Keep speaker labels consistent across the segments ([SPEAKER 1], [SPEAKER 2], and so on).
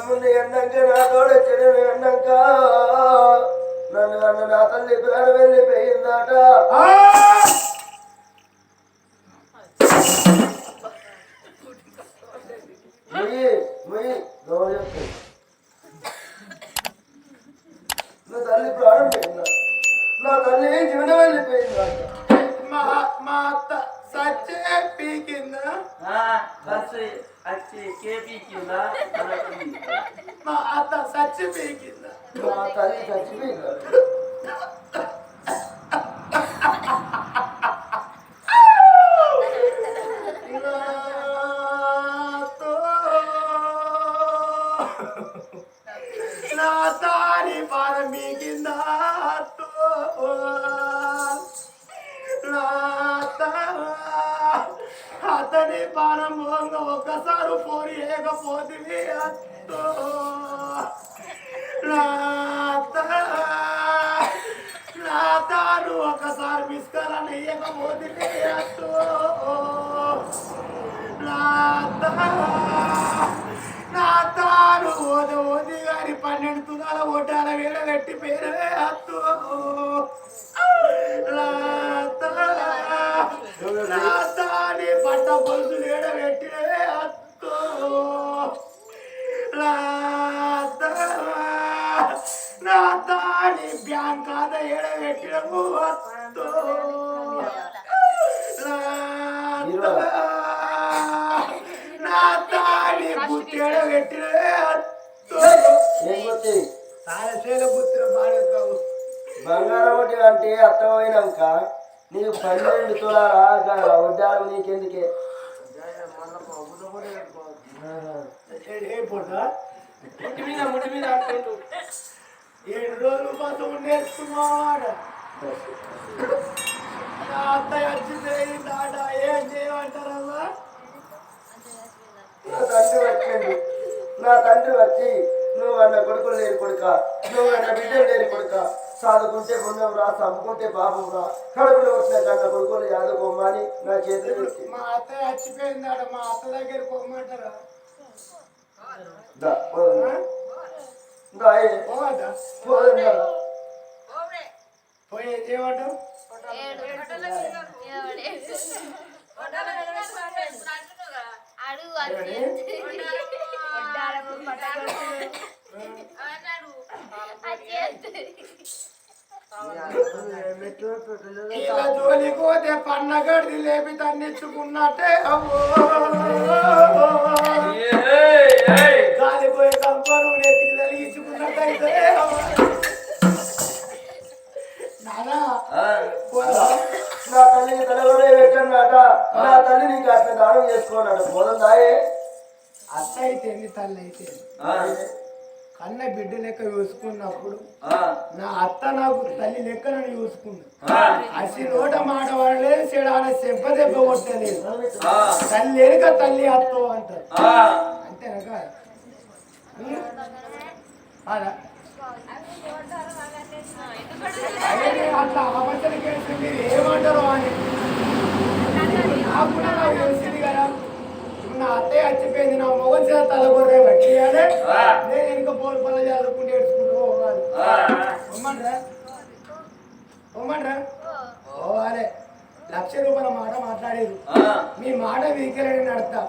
[SPEAKER 1] తమ్ముని అన్నాక నా తోడ చెడు అన్నాక. నన్ను నన్ను నా తల్లి ప్రాణం వెళ్ళిపోయిందట. ముయ్యి ముయ్యి దోమ నా తల్లి ప్రాణం పోయిందా నా తల్లి జీవనం వెళ్ళిపోయిందట.
[SPEAKER 2] మా మా అత్త. సచ్చే పీకిందా
[SPEAKER 3] బస్సు వచ్చి కేపీ కింద
[SPEAKER 2] మా అత్త సచ్చి పీకిందా
[SPEAKER 1] నా తల్లి చచ్చిపోయిందట
[SPEAKER 2] నీ పానం పోంగ ఒక్కసారి పోరి ఏకపోతుంది అత్తో. ఒకసారి మిస్కలని ఏకపోతుంది నా అత్త, నా తాను ఓది ఓది గారి పన్నెండు తులాల ఓటాల వేల పెట్టి పేరే అత్తు. నా అత్త, పొలుసు వేడ పెట్టినే అత్తో నా అత్త, నా బ్యాంక్ ఖాతా ఏడ అత్తో నా అత్త, నా తాని బుద్ధేడ పెట్టినే అత్తో
[SPEAKER 1] బంగారం ఒకటి అంటే అర్థమైనాక నీకు పన్నెండు తులాల వడ్డాలు నీకెందుకే
[SPEAKER 2] ఏ పోటా
[SPEAKER 3] మీద ముట్టి మీద అంటుంటూ
[SPEAKER 2] ఏడు రోజులు కోసం నేర్చుకున్నావాడ నా అత్తయ్య వచ్చింది దాట ఏం చేయమంటారమ్మా
[SPEAKER 1] నా తండ్రి వచ్చిండు. నా తండ్రి వచ్చి నువ్వు అన్న కొడుకులు లేని కొడుక నువ్వు అన్న బిడ్డలు లేని కొడుక చదువుకుంటే పుణ్యం రా చంపుకుంటే పాపం రా. కడుపులో వచ్చిన కన్న కొడుకులు యాదుకోమని నా చేతులు
[SPEAKER 2] మా అత్తయ్య చచ్చిపోయిందాడ మా అత్త దగ్గర పోమంటారా?
[SPEAKER 4] అడుగు
[SPEAKER 2] పోతే పన్నగడి లేపి తన్నిచ్చుకున్నట్టే కాలిపోయే గాలిపోయి కంపను నెత్తికి తలిగించుకున్నట్టయితే అవ్వో. నానా పోదా
[SPEAKER 1] నా తల్లికి తలవడే పెట్టన్నాట నా తల్లి నీకు అట్లా దానం చేసుకోన్నాడు పోదాం దాయే
[SPEAKER 2] అత్త అయితే తల్లి అయితే కన్న బిడ్డ లెక్క చూసుకున్నప్పుడు నా అత్త నాకు తల్లి లెక్క నన్ను చూసుకుంది అసి నోట మాట వాడలే చెడాల చెంప దెబ్బ కొట్టలేదు. తల్లి లేక తల్లి అత్తో అంటారు. అంతేనక అలా. అట్లా అబద్ధం మీరు ఏమంటారు అని. నాకు కూడా నాకు తెలిసింది కదా. నా అత్తయ్య చచ్చిపోయింది నా మొగం చేత తలగొర్రే బట్టి నేను ఇంకా పోలు పనులు చదువుకుంటూ ఏడ్చుకుంటూ పోవాలి పొమ్మంటారా పోవాలి లక్ష రూపాయల మాట మాట్లాడేది మీ మాట వీకరని నడతా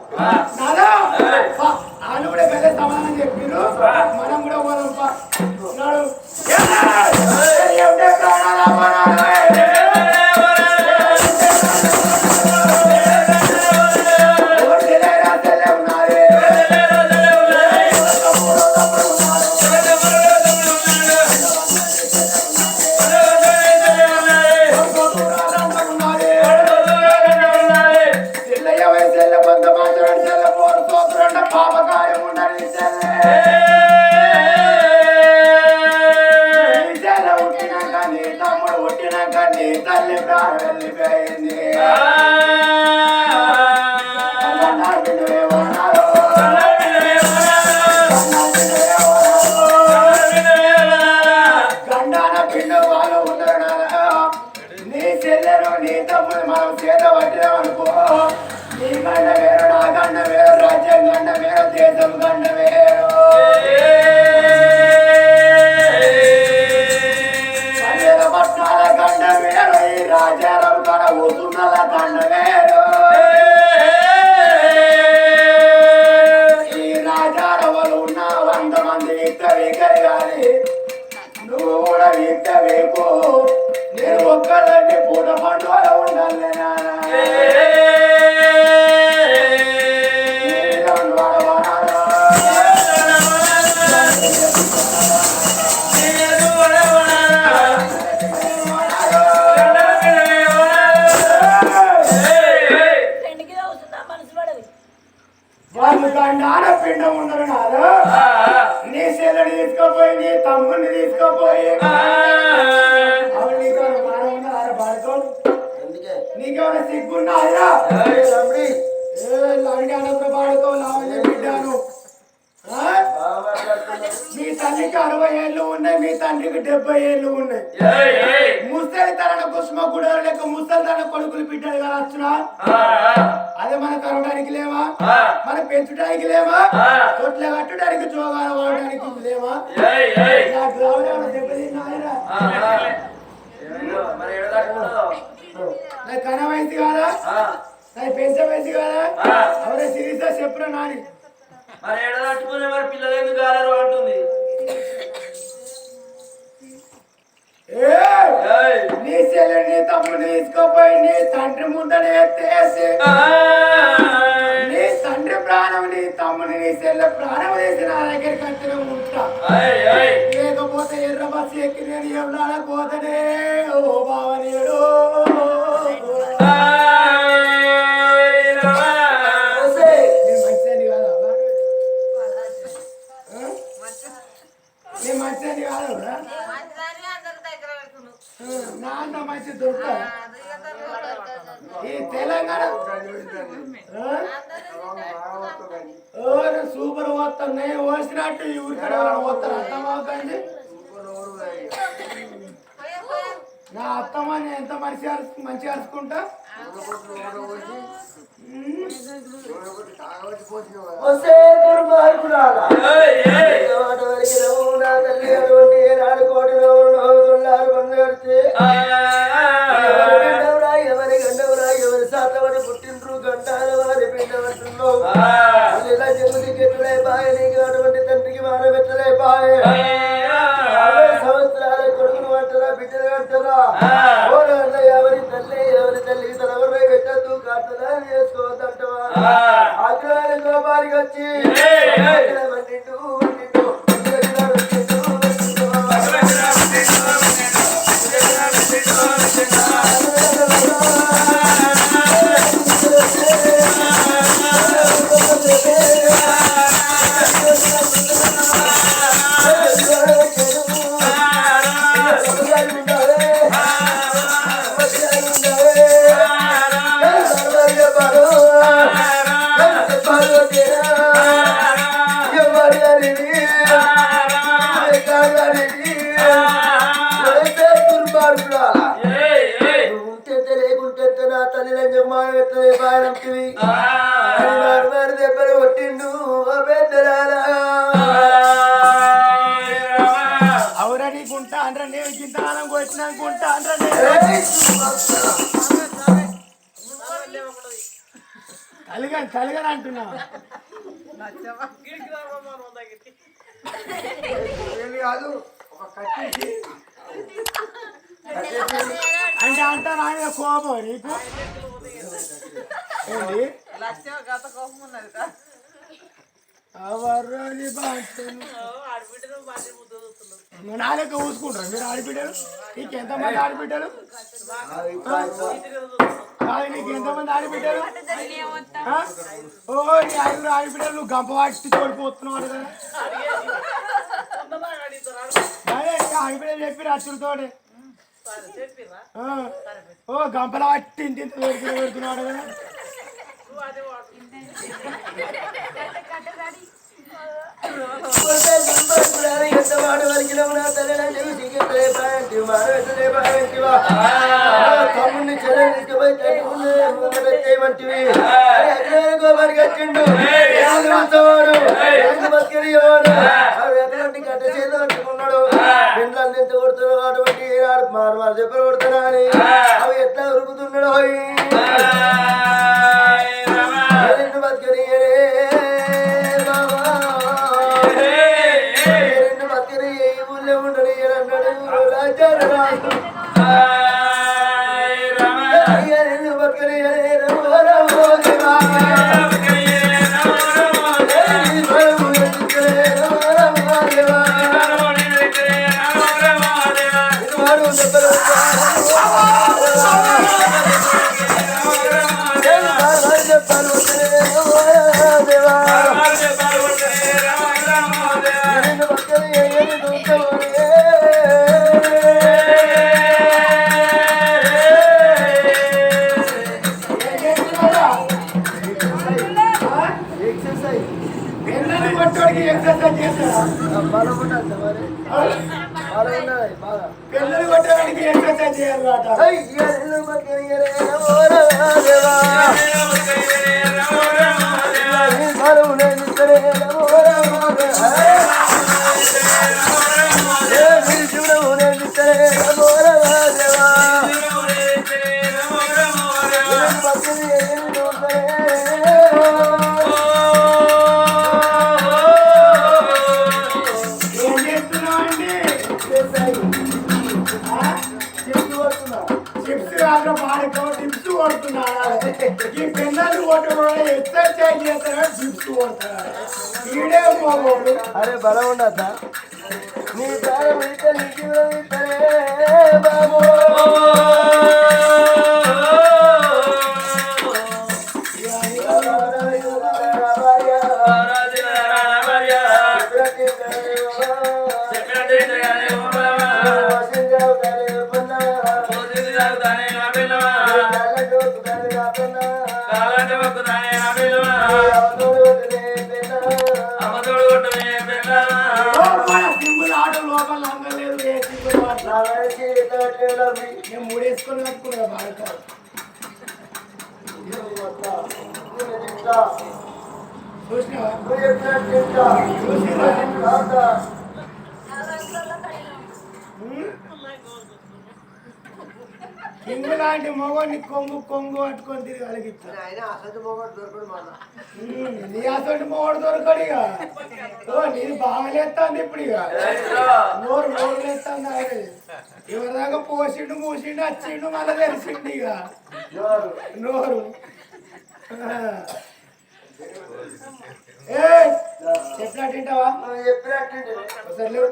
[SPEAKER 2] వాళ్ళు కూడా పెద్ద సమాధానం చెప్పిరు మనం కూడా పోదాం వీక్త వీకని కానీ నువ్వు కూడా వీక్త వీకు నేను ఒక్కదంటే పూట మండవాల ఉండాలి వాళ్ళు దాన్ని ఆడపిండం ఉండరు కాదు నీ చెల్లెని తీసుకుపోయి నీ తమ్ముడిని తీసుకుపోయి. నీకేమైనా సిగ్గున్నారా
[SPEAKER 1] ఏయ్ రమణి,
[SPEAKER 2] ఏ లంగానప్పుడు పడుకో లావణ్య బిడ్డాను. మీ తల్లికి అరవై ఏళ్ళు ఉన్నాయి మీ తండ్రికి డెబ్బై ఏళ్ళు ఉన్నాయి. ముసలి తన కుసుమ గుడారు లెక్క ముసలి తన కొడుకులు బిడ్డలు కావచ్చునా అదే మన కరవడానికి లేవా? మన పెంచడానికి లేవా? తొట్ల కట్టడానికి జోగాలు వాడడానికి లేవా? కన వయసు కాదా? పెంచ వయసు కాదా. ఎవరే సిరీసా చెప్పురా నాని.
[SPEAKER 3] మరి ఏడ దాటుకునే మరి పిల్లలు ఎందుకు కాలేరు అంటుంది!
[SPEAKER 2] నీ చెల్లెని నీ తమ్ముడిని తీసుకోపోయి నీ తండ్రి ముందర ఎత్తేసి నీ తండ్రి ప్రాణం నీ తమ్ముని నీ చెల్లె ప్రాణం వేసి నా దగ్గరికి వచ్చిన ఉంటా! లేకపోతే ఎర్ర బస్సు ఎక్కి నేను ఎవడాడ పోతనే ఓ బావనేడు తెలంగాణ. నేను సూపర్ పోతున్నాయి వచ్చినట్టు ఈ ఊరికడ పోతారు. అర్థమవుతుంది. నా అత్తమ్మని ఎంత మంచి మంచి అరుచుకుంటా
[SPEAKER 1] తల్లి అటువంటి ఏనాడు నవ్వుతున్నారు కొందరితే. అని మారు దెబ్బలు కొట్టిండు పెద్దరాలా
[SPEAKER 2] అవురా నీకుంటా అంటారా నేను గింత ఆనం కొట్టినాకుంటా అంటారా కలిగని కలిగని అంటున్నా.
[SPEAKER 5] ఏమి కాదు ఒక కట్టి
[SPEAKER 2] అంటే అంటా నా మీద కోపం నీకు? ఏంటి అవర్రోజు బాగుంటుంది నువ్వు నా లెక్క ఊసుకుంటారు మీరు ఆడబిడ్డలు? నీకు ఎంతమంది ఆడబిడ్డలు? కాదు నీకు ఎంతమంది ఆడబిడ్డలు? ఓ నీ ఐదుగురు ఆడబిడ్డలు నువ్వు గంప వాటి తోడిపోతున్నావు కదా. అదే ఆడబిడ్డలు చెప్పి రచ్చులతోటి. ఓ గంపల పట్టి ఇంత పెడుతున్నా పెడుతున్నాడు కదా.
[SPEAKER 1] తమ్ముడిని చెల్లెని తీసుకుపోయి తల్లి ముందు పెట్టేయమంటివి అని అగ్రహార అవి గడ్డ చేతి పట్టుకున్నాడు పిల్లల్ని ఎంత కొడుతున్నాడు అటువంటి మారు మారు చెప్పలు కొడుతున్నా అని అవి ఎట్లా ఉరుకుతున్నాడు
[SPEAKER 2] కొట్టడానికి ఎక్సర్సైజ్
[SPEAKER 1] చేస్తారా?
[SPEAKER 2] పిల్లలు పట్టడానికి ఎక్సర్సైజ్ చేయాలన్నమాట.
[SPEAKER 1] అయ్యలు
[SPEAKER 2] కొడుతున్నాడా? ఈ పిల్లలు ఎక్సర్సైజ్ ఈడే పోగోడు
[SPEAKER 1] అరే బలం ఉండద్దా? నీ ప్రాణం ఇస్తే నీ జీవనం ఇస్తరే బాబు.
[SPEAKER 2] కింగు లాంటి మొగని కొంగు కొంగు పట్టుకొని తిరిగి అలిగిస్తా.
[SPEAKER 5] ఆయన అసలు మొగడు దొరకడు మళ్ళా
[SPEAKER 2] నీ అసలు మొగడు దొరకడు ఇక. ఓ నీది బాగా లేస్తుంది ఇప్పుడు ఇక. నోరు నోరు లేస్తుంది ఆయన ఎవరి దాకా పోసిండు మూసిండు వచ్చిండు మళ్ళీ తెలిసిండు ఇక. నోరు. చెప్పినట్టు వింటావా లేవు.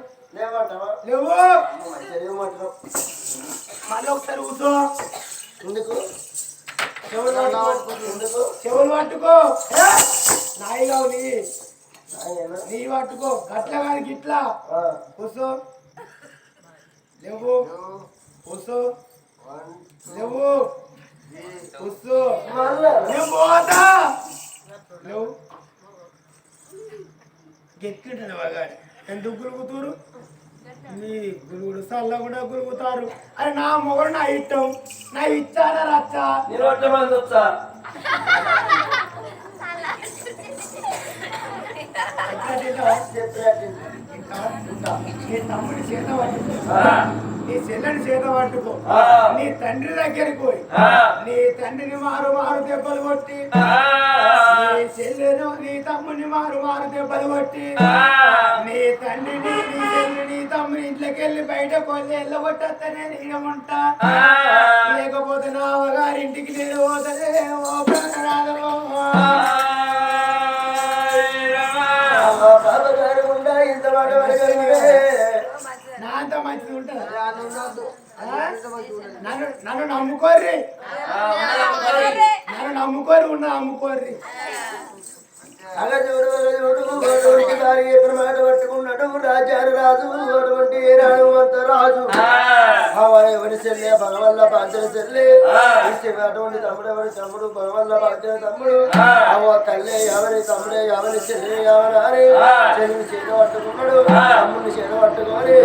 [SPEAKER 2] లేవు. మళ్ళీ ఒకసారి కూర్చో
[SPEAKER 1] ఎందుకు?
[SPEAKER 2] చెవులు పట్టుకో.
[SPEAKER 1] ఎందుకు?
[SPEAKER 2] చెవులు పట్టుకో. ఏ! నాయిగావు నీ పట్టుకో. గట్ల కానీ గిట్లా. కూర్చో. లేవు. కూర్చో. లేవు. పోతా లేవు. గెక్కింటాను మగాడు. ఎందుకు గురుగుతారు? మీ గురుగుడు సల్ల కూడా గురుగుతారు. అరే నా మొగడు నా ఇష్టం. నా ఇచ్చానా రచ్చా.
[SPEAKER 3] మంది వచ్చా?
[SPEAKER 1] చెప్పినట్టు.
[SPEAKER 2] నీ తమ్ముడి చేత పట్టుకో. నీ చెల్లెని చేత పట్టుకో. నీ తండ్రి దగ్గరికి పోయి. నీ తండ్రిని మారు మారు దెబ్బలు కొట్టి. నీ చెల్లెను నీ తమ్ముని మారు మారు దెబ్బలు కొట్టి. నీ తండ్రిని నీ చెల్లి నీ తమ్ముని ఇంట్లోకి వెళ్ళి బయట కొల్లి వెళ్ళగొట్టేస్తేనే నేను ఉంటా. లేకపోతే నా అవగారింటికి నేను పోతనే ఓ
[SPEAKER 1] ఉండా ఇంత మాట
[SPEAKER 2] అంత మంచిది ఉంటుందా? నన్ను నన్ను నమ్ముకోర్రి. నన్ను నమ్ముకోరి ఉన్న నమ్ముకోర్రి.
[SPEAKER 1] అగజోడు అగజోడు అటువంటి దారి ఎప్పుడు మాట పట్టుకున్నాడు రాజారు రాజు అటువంటి ఏనాడు అంత రాజు ఎవరి చెల్లె భగవల్ల పాంచల చెల్లె అటువంటి తమ్ముడు ఎవరి తమ్ముడు భగవల్ల పాంచల తమ్ముడు అవ కల్లే ఎవరి తమ్ముడే ఎవరి చెల్లె ఎవరారి చెల్లిని చేత పట్టుకున్నాడు తమ్ముడిని చేత పట్టుకొని